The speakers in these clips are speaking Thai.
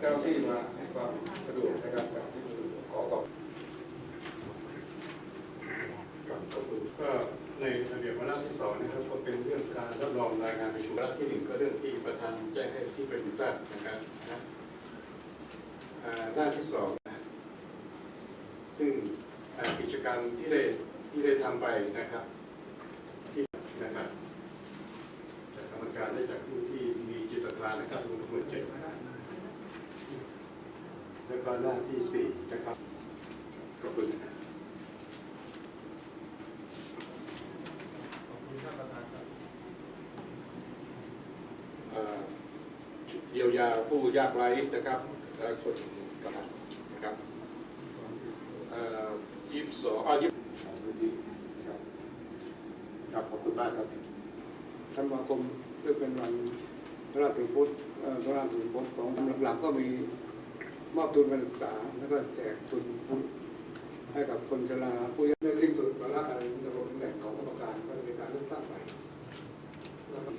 เจ้าหน้าที่มาให้ความสะดวกในการจัดที่ขอขอบครับขอบคุณก็ในระเบียบวาระที่สองนะครับก็เป็นเรื่องการรับรองรายงานประชุมวาระที่หนึ่งก็เรื่องที่ประธานแจ้งให้ที่ประชุมทราบนะครับนะอ่าด้าที่สองนะซึ่งกิจกรรมที่ได้ที่ได้ทำไปนะครับที่นะครับจากกรรมการได้จากผู้ที่มีจิตศรัทธานะครับรวมทั้งหมดเจ็ด แล้วก็หน้าที่สี่นะครับ ขอบคุณนะครับเยียวยาผู้ยากไร้นะครับและคนกำลังนะครับยี่สิบสองอ่ายี่สิบครับครับขอบคุณมากครับธันวาคมเพื่อเป็นวันพระราชถึงพุทธเอ่อพระราชถึงพุทธของหลักๆก็มี มอบทุนการศึกษา แล้วก็แจกทุนพุทธให้กับคนชราผู้ยากไร้สิ้นสุดวาระการดำรงตำแหน่งของกรรมการก็จะเป็นการเลือกตั้งใหม่แล้วก็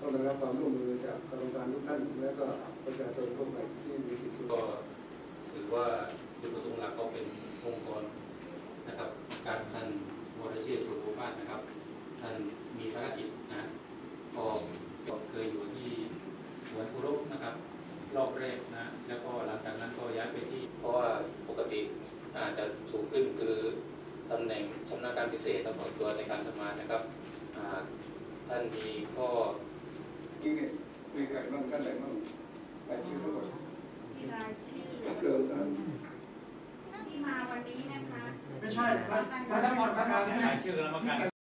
ต้องได้รับความร่วมมือจากกรรมการทุกท่าน และก็ประชาชนทั่วไปที่มีสิทธิ์ก็ถือว่าจุดประสงค์หลักก็เป็นองค์กรนะครับการท่านวรเชษฐ์สุรุภาสนะครับ ท่านมีภารกิจนะก็ก็เคยอยู่ที่สวนคุรุนะครับ รอบแรกนะแล้วก็หลังจากนั้นก็ย้ายไปที่ เพราะว่าปกติ อาจจะสูงขึ้นคือตำแหน่งชำนาญการพิเศษและถอนตัวในการทำงานนะครับอ่าท่านมีข้อที่มีใครบ้างท่านไหนบ้างรายชื่อทั้งหมดมีรายชื่อเกินนั้นที่มาวันนี้นะคะไม่ใช่ท่านท่านทั้งหมดท่านมาที่ไหนชื่อกรรมการ